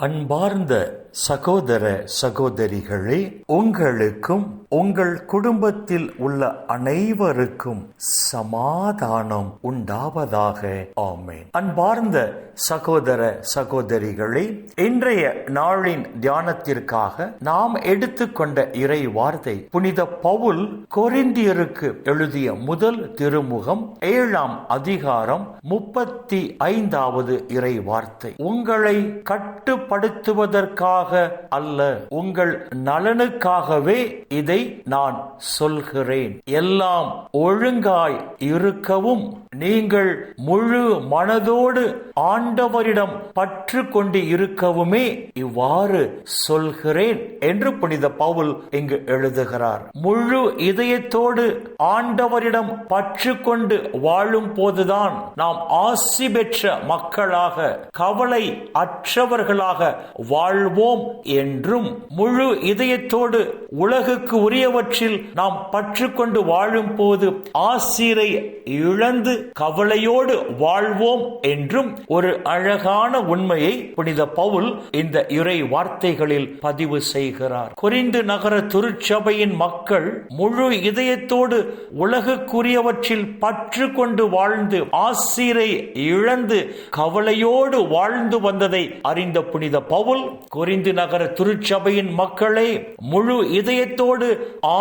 அன்பார்ந்த சகோதர சகோதரிகளே உங்களுக்கும் உங்கள் குடும்பத்தில் உள்ள அனைவருக்கும் சமாதானம் உண்டாவதாக. ஆமேன். அன்பார்ந்த சகோதர சகோதரிகளே இன்றைய நாளின் தியானத்திற்காக நாம் எடுத்துக்கொண்ட இறை வார்த்தை புனித பவுல் கொரிந்தியருக்கு எழுதிய முதல் திருமுகம் ஏழாம் அதிகாரம் முப்பத்தி ஐந்தாவது இறை வார்த்தை உங்களை கட்டுப்படுத்துவதற்காக அல்ல. உங்கள் நலனுக்காகவே இதை நான் சொல்கிறேன். எல்லாம் ஒழுங்காய் இருக்கவும் நீங்கள் முழு மனதோடு ஆண்டவரிடம் பற்று கொண்டு இருக்கவுமே இவ்வாறு சொல்கிறேன் என்று புனித பவுல் இங்கு எழுதுகிறார். முழு இதயத்தோடு ஆண்டவரிடம் பற்று கொண்டு வாழும் போதுதான் நாம் ஆசி பெற்ற மக்களாக கவலை அற்றவர்களாக வாழ்வோம் என்றும் முழு இதயத்தோடு உலகுக்கு உரியவற்றில் நாம் பற்றுக்கொண்டு வாழும் போது ஆசிரை இழந்து கவலையோடு வாழ்வோம் என்றும் ஒரு அழகான உண்மையை புனித பவுல் இந்த இறை வார்த்தைகளில் பதிவு செய்கிறார். குறிந்து நகர திருச்சபையின் மக்கள் முழு இதயத்தோடு உலகுக்குரியவற்றில் பற்று கொண்டு வாழ்ந்து ஆசிரை இழந்து கவலையோடு வாழ்ந்து வந்ததை அறிந்த புனித பவுல் குறிந்து நகர திருச்சபையின் மக்களை முழு இதயத்தோடு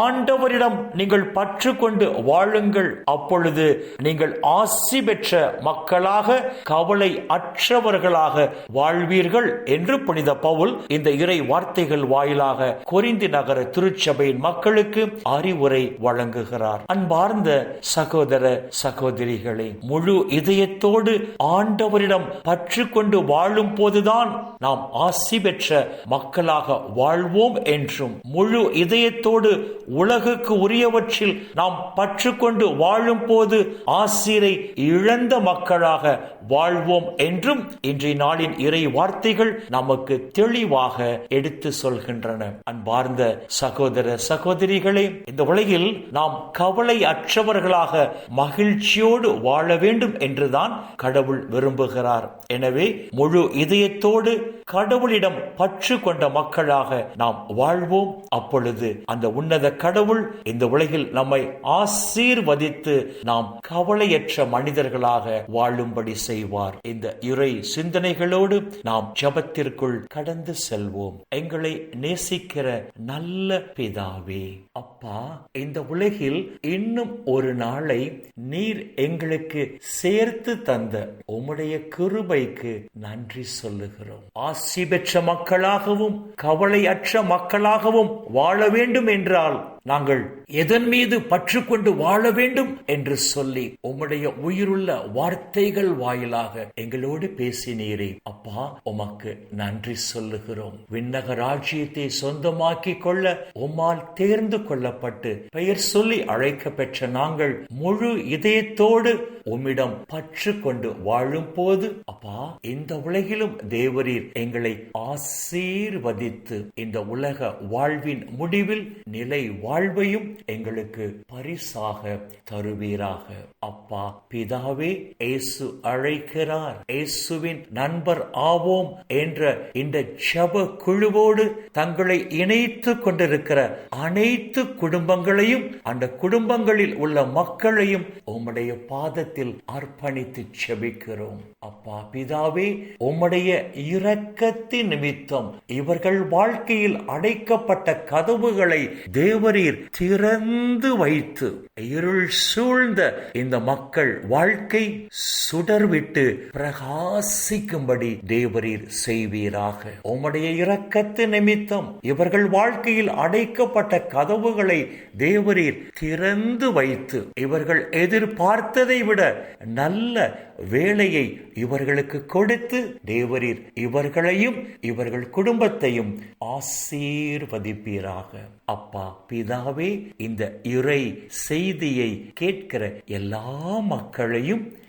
ஆண்டவரிடம் நீங்கள் பற்று கொண்டு வாழுங்கள். அப்பொழுது நீங்கள் ஆசி பெற்ற மக்களாக கவலை அற்றவர்களாக வாழ்வீர்கள் என்று புனித பவுல் இந்த இறை வார்த்தைகள் வாயிலாக குறிந்து நகர திருச்சபையின் மக்களுக்கு அறிவுரை வழங்குகிறார். அன்பார்ந்த சகோதர சகோதரிகளை முழு இதயத்தோடு ஆண்டவரிடம் பற்று கொண்டு வாழும் போதுதான் நாம் ஆசி பெற்ற மக்களாக வாழ்வோம் என்றும் முழு இதயத்தோடு உலகுக்கு உரியவற்றில் நாம் பற்று கொண்டு வாழும் போது ஆசிரை இழந்த மக்களாக வாழ்வோம் என்றும் இன்றைய நாளின் இறை வார்த்தைகள் நமக்கு தெளிவாக எடுத்து சொல்கின்றன. அன்பார்ந்த சகோதர சகோதரிகளே இந்த உலகில் நாம் கவலை அற்றவர்களாக மகிழ்ச்சியோடு வாழ வேண்டும் என்றுதான் கடவுள் விரும்புகிறார். எனவே முழு இதயத்தோடு கடவுளிடம் பற்று கொண்ட மக்களாக நாம் வாழ்வோம். அப்பொழுது அந்த உன்னத கடவுள் இந்த உலகில் நம்மை ஆசீர்வதித்து நாம் கவலையற்ற மனிதர்களாக வாழும்படி செய்வார். இந்த இறை சிந்தனைகளோடு நாம் ஜபத்திற்குள் கடந்து செல்வோம். எங்களை நேசிக்கிற நல்ல பிதாவே அப்பா இந்த உலகில் இன்னும் ஒரு நாளை நீர் எங்களுக்கு சேர்த்து தந்த உம்முடைய கிருபைக்கு நன்றி சொல்லுகிறோம். ஆசி பெற்ற மக்களாகவும் கவலையற்ற மக்களாகவும் வாழ வேண்டும் என்றால் நாங்கள் எதன் மீது பற்று கொண்டு வாழ வேண்டும் என்று சொல்லி உம்முடைய உயிருள்ள வார்த்தைகள் வாயிலாக எங்களோடு பேசினீரே. அப்பா உமக்கு நன்றி சொல்லுகிறோம். விண்ணக ராஜ்யத்தை சொந்தமாக்கி கொள்ள உம்மால் தேர்ந்து கொள்ளப்பட்டு பெயர் சொல்லி அழைக்க பெற்ற நாங்கள் முழு இதயத்தோடு உம்மிடம் பற்று கொண்டு வாழும் போது அப்பா இந்த உலகிலும் தேவரீர் எங்களை ஆசீர்வதித்து இந்த உலக வாழ்வின் முடிவில் நிலை வாழ்வையும் எங்களுக்கு பரிசாக தருவீராக. அப்பா பிதாவே இயேசு அழைக்கிறார். இயேசுவின் நண்பர் ஆவோம் என்ற இந்த ஜப குழுவோடு தங்களை இணைத்து கொண்டிருக்கிற அனைத்து குடும்பங்களையும் அந்த குடும்பங்களில் உள்ள மக்களையும் உம்முடைய பாதத்தில் அர்ப்பணித்து செபிக்கிறோம். அப்பா பிதாவே உம்முடைய இரக்கத்தின் நிமித்தம் இவர்கள் வாழ்க்கையில் அடைக்கப்பட்ட கதவுகளை தேவரீர் திறந்து வைத்து இருள் சூழ்ந்த இந்த மக்கள் வாழ்க்கை சுடர்விட்டு பிரகாசிக்கும்படி தேவரீர் செய்வீராக. உம்முடைய இரக்கத்து நிமித்தம் இவர்கள் வாழ்க்கையில் அடைக்கப்பட்ட கதவுகளை தேவரீர் திறந்து வைத்து இவர்கள் எதிர்பார்த்ததை விட விட நல்ல வேலையை இவர்களுக்கு கொடுத்து தேவரீர் இவர்களையும் இவர்கள் குடும்பத்தையும் ஆசீர்வதிப்பீராக. அப்பா பிதாவே இந்த இறை செய்தியை கேட்கிற எல்லா மக்களையும்